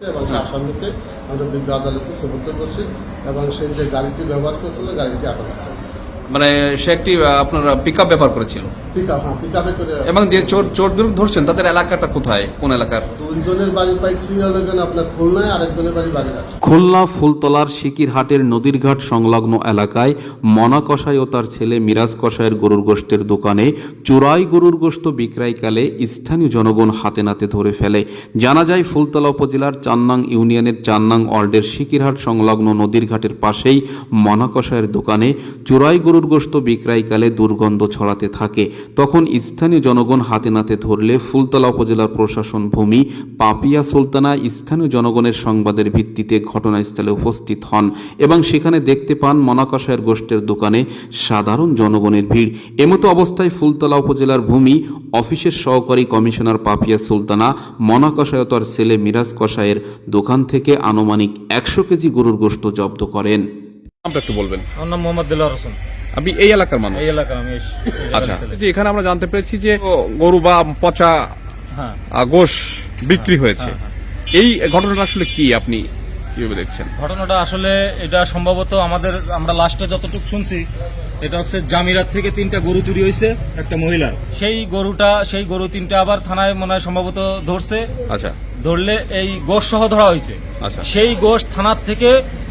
এবং সে আসামিতে আমরা বিজ্ঞ আদালতে সমর্থন করছি এবং সেই যে গাড়িটি ব্যবহার করছিল, গাড়িটি আটক আছে মানে সে একটি আপনার পিক আপ ব্যাপার করেছিল হ্যাঁ এবং যে চোর চোরদের ধরছেন তাদের এলাকাটা কোথায়? কোন এলাকার? দুইজনের বাড়ি পাইছি আপনার খুলনায় আরেকজনের বাড়ি বাগেরহাট। খুলনা ফুলতলার শিকিরহাটের নদীরঘাট সংলগ্ন এলাকায় মনা কষাই ও তার ছেলে মিরাজ কষাইয়ের গরুর গোষ্ঠের দোকানে চোরাই গরুর গোশত বিক্রয়কালে স্থানীয় জনগণ হাতে নাতে ধরে ফেলে। জানা যায় ফুলতলা উপজেলার চান্নাং ইউনিয়নের চান্নাং ওয়ার্ডের শিকিরহাট সংলগ্ন নদীরঘাটের পাশেই মনা কষাইয়ের দোকানে চোরাই গরুর গোশত বিক্রয়কালে দুর্গন্ধ ছড়াতে থাকে। তখন স্থানীয় জনগণ হাতে নাতে ধরলে ফুলতলা উপজেলার প্রশাসন ভূমি পাপিয়া সুলতানা স্থানীয় জনগণের সংবাদের ভিত্তিতে ঘটনাস্থলে উপস্থিত হন এবং সেখানে দেখতে পান মনাকষায়ের গোষ্ঠের দোকানে সাধারণ জনগণের ভিড়। এমতো অবস্থায় ফুলতলা উপজেলার ভূমি অফিসের সহকারী কমিশনার পাপিয়া সুলতানা মনাকষায় ও তার ছেলে মিরাজ কষায়ের দোকান থেকে আনুমানিক একশো কেজি গরুর গোশত জব্দ করেন। বলবেন। আমার নাম মোহাম্মদ দিলার হোসেন। আপনি এই এলাকার মানুষ? এই এলাকার আমি আচ্ছা। এখানে আমরা জানতে পেরেছি যে গরু বা পচা হ্যাঁ। গোশ বিক্রি হয়েছে। এই ঘটনাটা আসলে কি আপনি কীভাবে দেখছেন? ঘটনাটা আসলে এটা সম্ভবত আমাদের আমরা লাস্টে যতটুকু শুনছি এটা হচ্ছে জামিরাত থেকে তিনটা গরু চুরি হয়েছে একটা মহিলার। সেই গরুটা সেই গরু তিনটা আবার থানায় মনে হয় সম্ভবত ধরছে। আচ্ছা। ধরলে এই গোশ সহ ধরা হয়েছে। আচ্ছা। সেই গোশ থানার থেকে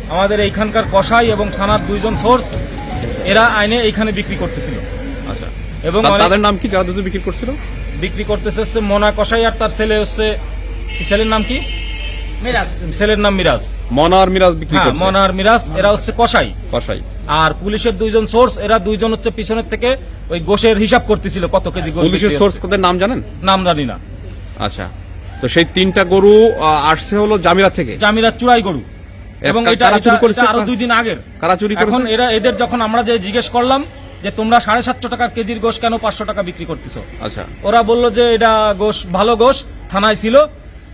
আমাদের এইখানকার কসাই এবং থানার দুইজন সোর্স এরা আইনে এখানে বিক্রি করতেছিল। আচ্ছা। এবং তাদের নাম কি? যারা দুধ বিক্রি করছিল? বিক্রি করতেছে হচ্ছে মোনা কসাই আর তার ছেলে হচ্ছে ছেলের নাম কি? মিরাজ। ছেলের নাম মিরাজ। মনার মিরাজ বিক্রি হ্যাঁ মিরাজ এরা হচ্ছে কসাই। কষাই আর পুলিশের দুইজন সোর্স এরা দুইজন হচ্ছে পিছনের থেকে ওই গোশের হিসাব করতেছিল কত কেজি গোশ পুলিশের সোর্স। নাম জানেন? নাম জানি না। আচ্ছা। তো সেই তিনটা গরু আসছে হলো জামিরা থেকে? জামিরা চুরাই গরু। এবং এটা এটা-? এটা আরও দুই দিন আগের। কারা চুরি এখন এরা এদের যখন আমরা যে জিজ্ঞেস করলাম যে তোমরা সাড়ে সাতশো টাকার কেজির গোশ কেন পাঁচশো টাকা বিক্রি করতেছো? আচ্ছা। ওরা বলল যে এটা গোশ ভালো গোশ থানায় ছিল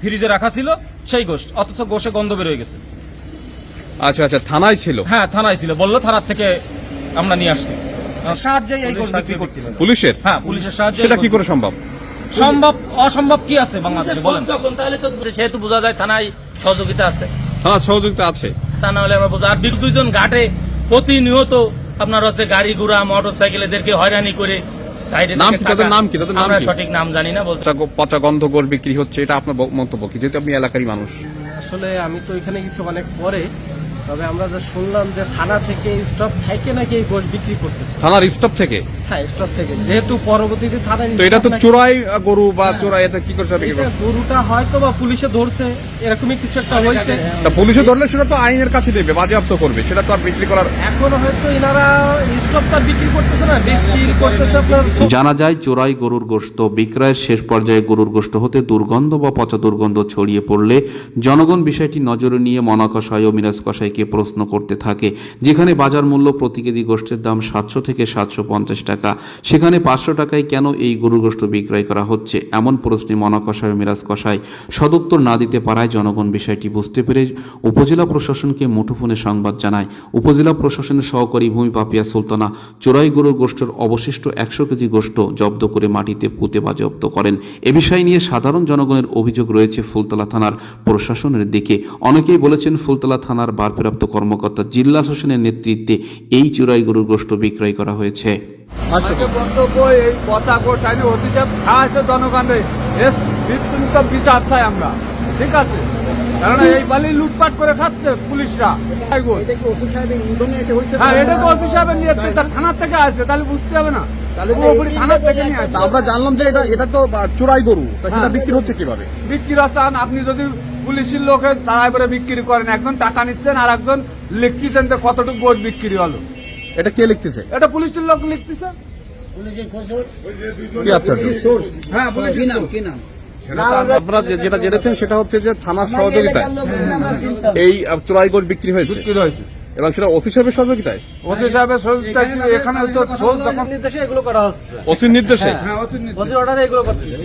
ফ্রিজে রাখা ছিল সেই গোশ অথচ গোশে গন্ধ বের হয়ে গেছে। আচ্ছা আচ্ছা থানায় ছিল? হ্যাঁ থানায় ছিল বলল থানার থেকে আমরা নিয়ে আসছি। সাহায্যে এই গোশ বিক্রি করতেছে। পুলিশের? হ্যাঁ পুলিশের সাহায্যে সেটা কি করে সম্ভব? সম্ভব অসম্ভব কি আছে বাংলাদেশে বলেন। তাহলে তো সেহেতু বোঝা যায় থানায় সহযোগিতা আছে। থানা সহযোগিতা আছে। তা না হলে আমরা বোঝা আর দুইজন ঘাটে প্রতিনিয়ত আপনার হচ্ছে গাড়ি ঘোড়া মোটর সাইকেল এদেরকে হয়রানি করে সাইডে নাম কি? তাদের নাম কি? তাদের নাম আমরা সঠিক নাম জানি না বলতে পচা গন্ধ গোর বিক্রি হচ্ছে এটা আপনার মন্তব্য কি? যেহেতু আপনি এলাকারই মানুষ। আসলে আমি তো এখানে কিছু অনেক পরে তবে আমরা যা শুনলাম যে থানা থেকে স্টপ থাকে নাকি এই গোশ বিক্রি করতেছে? থানার স্টপ থেকে? হ্যাঁ স্টপ থেকে। যেহেতু পরবর্তীতে থানার তো এটা তো চোরাই গরু বা চোরাই এটা কি করছে গরুটা হয়তো বা পুলিশে ধরছে। এরকমই কিছু একটা হয়েছে। তা পুলিশে ধরলে সেটা তো আইনের কাছে দেবে বাজেয়াপ্ত করবে সেটা তো আর বিক্রি করার এখনও হয়তো এনারা স্টপ তার বিক্রি করতেছে না বিক্রি করতেছে আপনার জানা যায় চোরাই গরুর গোশত বিক্রয়ের শেষ পর্যায়ে গরুর গোশত হতে দুর্গন্ধ বা পচা দুর্গন্ধ ছড়িয়ে পড়লে জনগণ বিষয়টি নজরে নিয়ে মনা কষাই ও মিরাজ কষাইকে প্রশ্ন করতে থাকে যেখানে বাজার মূল্য প্রতি কেজি গোষ্ঠের দাম সাতশো থেকে সাতশো পঞ্চাশ টাকা। সেখানে পাঁচশো টাকায় কেন এই গরুর গোশত বিক্রয় করা হচ্ছে? এমন প্রশ্নে মনা কষাই মিরাজ কষাই সদুত্তর না দিতে পারায় জনগণ বিষয়টি বুঝতে পেরে উপজেলা প্রশাসনকে মুঠোফোনে সংবাদ জানায়। উপজেলা প্রশাসনের সহকারী ভূমি পাপিয়া সুলতানা চোরাই গরুর গোষ্ঠের অবশিষ্ট একশো কেজি গোষ্ঠ জব্দ করে মাটিতে পুঁতে বাজেয়াপ্ত করেন। এ বিষয় নিয়ে সাধারণ জনগণের অভিযোগ রয়েছে ফুলতলা থানার প্রশাসনের দিকে। অনেকেই বলেছেন ফুলতলা থানার ভারপ্রাপ্ত কর্মকর্তা জিল্লা শাসনের নেতৃত্বে এই চোরাই গরুর গোষ্ঠ বিক্রয় করা হয়েছে। বক্তব্য এই কথা গোটানি অভিযোগ এর মৃত্যুন্ত বিচার চাই আমরা। ঠিক আছে? কারণ এই বালি লুটপাট করে খাচ্ছে পুলিশরা। হ্যাঁ এটা তো অফিস সাহেবের নিয়ে থানার থেকে আসছে তাহলে বুঝতে হবে না। আমরা জানলাম যে এটা এটা তো চোরাই গরু। সেটা বিক্রি হচ্ছে কীভাবে? বিক্রি চান আপনি যদি পুলিশের লোকের তারা এবারে বিক্রি করেন একজন টাকা নিচ্ছেন আর একজন লিখতেছেন যে কতটুকু বোর্ড বিক্রি হলো। এটা কে লিখতেছে? এটা পুলিশের লোক লিখতেছে। কি আচ্ছা হ্যাঁ। আপনারা যেটা জেনেছেন সেটা হচ্ছে যে থানার সহযোগিতায়। এই আহ, বিক্রি হয়েছে। বিক্রি হয়েছে। এবং সেটা ওসি সাহেবের সহযোগিতায়? ওসি সাহেবের সহযোগিতা এখানে তো নির্দেশে এগুলো করা হচ্ছে। ওসির নির্দেশে? হ্যাঁ ওসির। অর্ডারে এগুলো করতেছে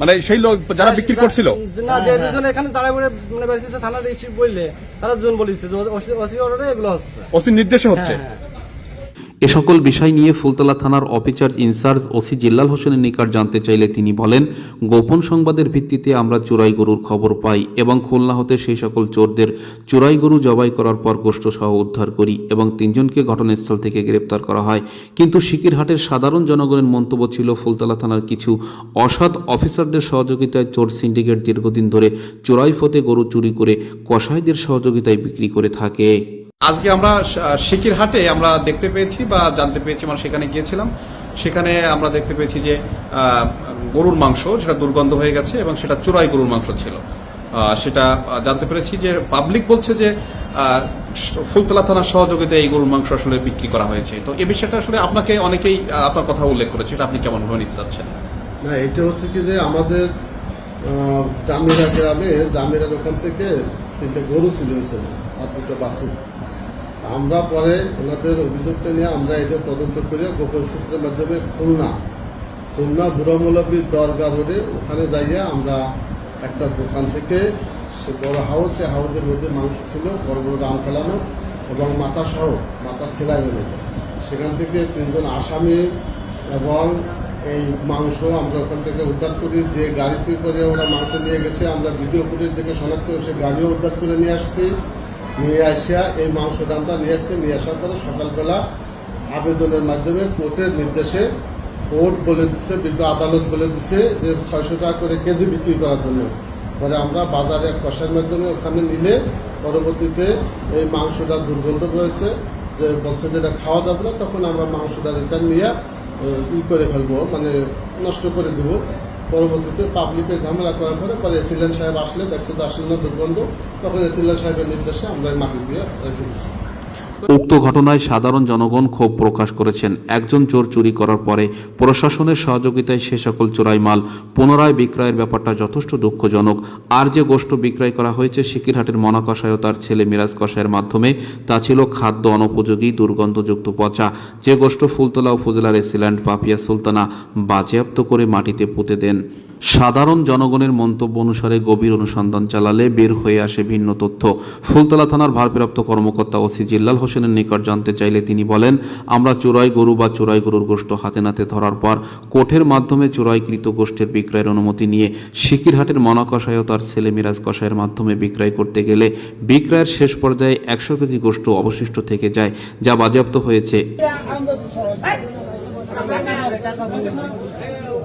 মানে সেই লোক যারা বিক্রি করছিল? না যে দুজন এখানে দাঁড়ায় পড়ে মানে বেসিসে থানার বললে তারা দুজন বলেছে ওসি অর্ডারে এগুলো হচ্ছে। ওসির নির্দেশে হচ্ছে? হ্যাঁ, হ্যাঁ। এ সকল বিষয় নিয়ে ফুলতলা থানার অফিসার ইনচার্জ ওসি জিল্লাল হোসেনের নিকট জানতে চাইলে তিনি বলেন, গোপন সংবাদের ভিত্তিতে আমরা চোরাই গরুর খবর পাই এবং খুলনা হতে সেই সকল চোরদের চোরাই গরু জবাই করার পর গোষ্ঠ সহ উদ্ধার করি এবং তিনজনকে ঘটনাস্থল থেকে গ্রেপ্তার করা হয়। কিন্তু শিকিরহাটের সাধারণ জনগণের মন্তব্য ছিল, ফুলতলা থানার কিছু অসৎ অফিসারদের সহযোগিতায় চোর সিন্ডিকেট দীর্ঘদিন ধরে চোরাই ফতে গরু চুরি করে কসাইদের সহযোগিতায় বিক্রি করে থাকে। আজকে আমরা শিকির হাটে আমরা দেখতে পেয়েছি বা জানতে পেয়েছি আমরা সেখানে গিয়েছিলাম। সেখানে আমরা দেখতে পেয়েছি যে গরুর মাংস, সেটা দুর্গন্ধ হয়ে গেছে এবং সেটা চোরাই গরুর মাংস ছিল। সেটা জানতে পেরেছি যে পাবলিক বলছে যে ফুলতলা থানার সহযোগিতায় এই গরুর মাংস আসলে বিক্রি করা হয়েছে। তো এই বিষয়টা আসলে আপনাকে অনেকেই আপনার কথা উল্লেখ করেছে এটা আপনি কেমন ভাবে নিতে চাচ্ছেন? না, এটা হচ্ছে কি যে আমাদের জামিরা গ্রামে, জামিরার ওখান থেকে তিনটে গরু চুরি হয়েছে আর দুটো বাছুর। আমরা পরে ওনাদের অভিযোগটা নিয়ে আমরা এটা তদন্ত করে গোপন সূত্রের মাধ্যমে খুলনা খুলনা বুড়ামৌলবীর দরগা রোডে ওখানে যাইয়া আমরা একটা দোকান থেকে সে বড় হাউস সে হাউসের মধ্যে মাংস ছিল, বড় বড় রাম ফেলানো এবং মাথা সহ মাথা সেলাই সেখান থেকে তিনজন আসামি এবং এই মাংস আমরা ওখান থেকে উদ্ধার করি, যে গাড়িতে করে ওরা মাংস নিয়ে গেছে, আমরা ভিডিও ফুটেজ দেখে শনাক্ত সে গাড়িও উদ্ধার করে নিয়ে আসছি, নিয়ে আসিয়া এই মাংসটা আমরা নিয়ে আসছি, নিয়ে আসার পরে সকালবেলা আবেদনের মাধ্যমে কোর্টের নির্দেশে কোর্ট বলে দিচ্ছে বিজ্ঞ আদালত বলে দিচ্ছে যে ছয়শো টাকা করে কেজি বিক্রি করার জন্য। পরে আমরা বাজারে কষার মাধ্যমে ওখানে নিলে পরবর্তীতে এই মাংসটা দুর্গন্ধ রয়েছে, যে বলছে যেটা খাওয়া যাবে না, তখন আমরা মাংসটা রিটার্ন নিয়ে ই করে ফেলব মানে নষ্ট করে দেবো। পরবর্তীতে পাবলিকে ঝামেলা করার পরে পরে এসিলেন সাহেব আসলে দেখছে যে আসলে না দুর্গন্ধ, তখন এসিলেন সাহেবের নির্দেশে আমরা মাটি দিয়ে রেখে দিচ্ছি। উক্ত ঘটনায় সাধারণ জনগণ ক্ষোভ প্রকাশ করেছেন। একজন চোর চুরি করার পরে প্রশাসনের সহযোগিতায় সে সকল চোরাই মাল পুনরায় বিক্রয়ের ব্যাপারটা যথেষ্ট দুঃখজনক। আর যে গোষ্ঠ বিক্রয় করা হয়েছে, সিকিরহাটের মনা কষায় ও তার ছেলে মিরাজ কষায়ের মাধ্যমে, তা ছিল খাদ্য অনুপযোগী, দুর্গন্ধযুক্ত পচা। যে গোষ্ঠ ফুলতলা উপজেলার এসিল্যান্ড পাপিয়া সুলতানা বাজেয়াপ্ত করে মাটিতে পুঁতে দেন। সাধারণ জনগণের মন্তব্য অনুসারে গভীর অনুসন্ধান চালালে বের হয়ে আসে ভিন্ন তথ্য। ফুলতলা থানার ভারপ্রাপ্ত কর্মকর্তা ওসি জিল্লাল হোসেনের নিকট জানতে চাইলে তিনি বলেন, আমরা চোরাই গরু বা চোরাই গরুর গোষ্ঠ হাতে নাতে ধরার পর কোঠের মাধ্যমে চোরাইকৃত গোষ্ঠের বিক্রয়ের অনুমতি নিয়ে সিকিরহাটের মনা কষায় ও তার ছেলে মিরাজ কষায়ের মাধ্যমে বিক্রয় করতে গেলে বিক্রয়ের শেষ পর্যায়ে একশো কেজি গোষ্ঠ অবশিষ্ট থেকে যায়, যা বাজেয়াপ্ত হয়েছে।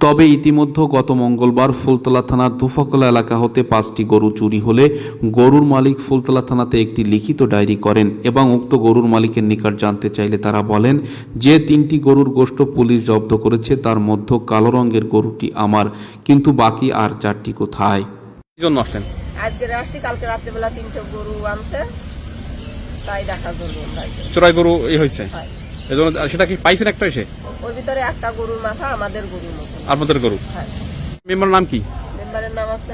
তবে ইতিমধ্যে গত মঙ্গলবার ফুলতলা থানার দুফকলা এলাকা হতে পাঁচটি গরু চুরি হলে গরুর মালিক ফুলতলা থানাতে একটি লিখিত ডায়েরি করেন এবং উক্ত গরুর মালিকের নিকট জানতে চাইলে তারা বলেন যে তিনটি গরুর গোষ্ঠ পুলিশ জব্দ করেছে তার মধ্যে কালো রঙের গরুটি আমার কিন্তু বাকি আর চারটি কোথায়? জন্য আসলেন? আজকে আসছি কালকে রাত্রেবেলা তিনটে গরু আনছে তাই দেখা করব চোরাই গরু এই হয়েছে? হয়। এজন্য সেটা কি পাইছেন একটা এসে? ওর ভিতরে একটা গরুর মাথা আমাদের গরুর মতো। আপনাদের গরু? হ্যাঁ। মেম্বার নাম কি? মেম্বারের নাম আছে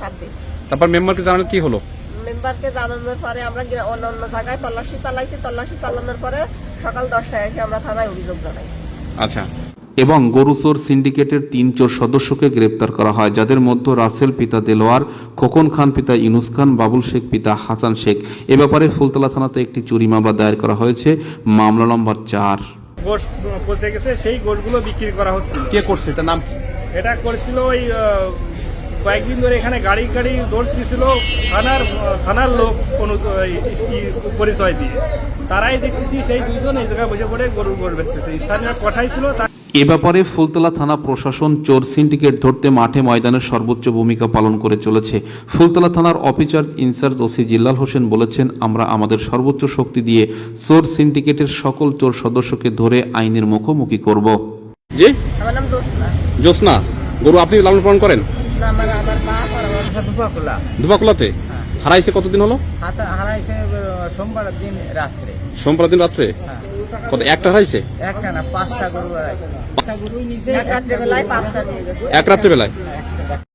সাব্বির। তারপর মেম্বারকে জানালেন কি হলো? মেম্বারকে জানানোর পরে আমরা অন্য অন্য জায়গায় তল্লাশি চালাইছি তল্লাশি চালানোর পরে সকাল দশটায় এসে আমরা থানায় অভিযোগ জানাই। আচ্ছা। এবং গরুচোর সিন্ডিকেটের তিন চোর সদস্যকে গ্রেপ্তার করা হয় যাদের মধ্যে রাসেল পিতা দেলোয়ার খোকন খান পিতা ইনুস খান বাবুল শেখ পিতা হাসান শেখ। এ ব্যাপারে ফুলতলা থানাতে একটি চুরি মামলা দায়ের করা হয়েছে মামলা নম্বর চার। গোশ পচে গেছে সেই গোশগুলো বিক্রি করা হচ্ছিল। কে করছে? এটার নাম কি? এটা করেছিল ওই আহ, কয়েকদিন ধরে এখানে গাড়ি গাড়ি দৌড় দিছিল থানার থানার লোক অনু পরিচয় দিয়ে। তারাই দেখতেছি সেই দুজন এই জায়গায় বসে পড়ে গরু গরু বেচতেছে। স্থানীয় কঠাই ছিল তার এ ব্যাপারে ফুলতলা থানা প্রশাসন চোর সিন্ডিকেট ধরতে মাঠে ময়দানের সর্বোচ্চ ভূমিকা পালন করে চলেছে। ফুলতলা থানার officer in-charge OC Jillal Hossain বলেছেন আমরা আমাদের সর্বোচ্চ শক্তি দিয়ে চোর সিন্ডিকেটের সকল চোর সদস্যকে ধরে আইনের মুখোমুখি করব। জি? আমার নাম জোসনা জ্যোৎস্না গরু আপনি লালন পালন করেন? না আমার আমার বাপ আর আমার দুপাকুলা দুবাকুলাতে হারাইছে কতদিন হলো? হারাইছে সোমবার দিন রাত্রে। সোমবার দিন রাত্রে? কত একটা হারাইছে একটা না পাঁচটা গরু হারাইছে এক রাত্রে বেলায়?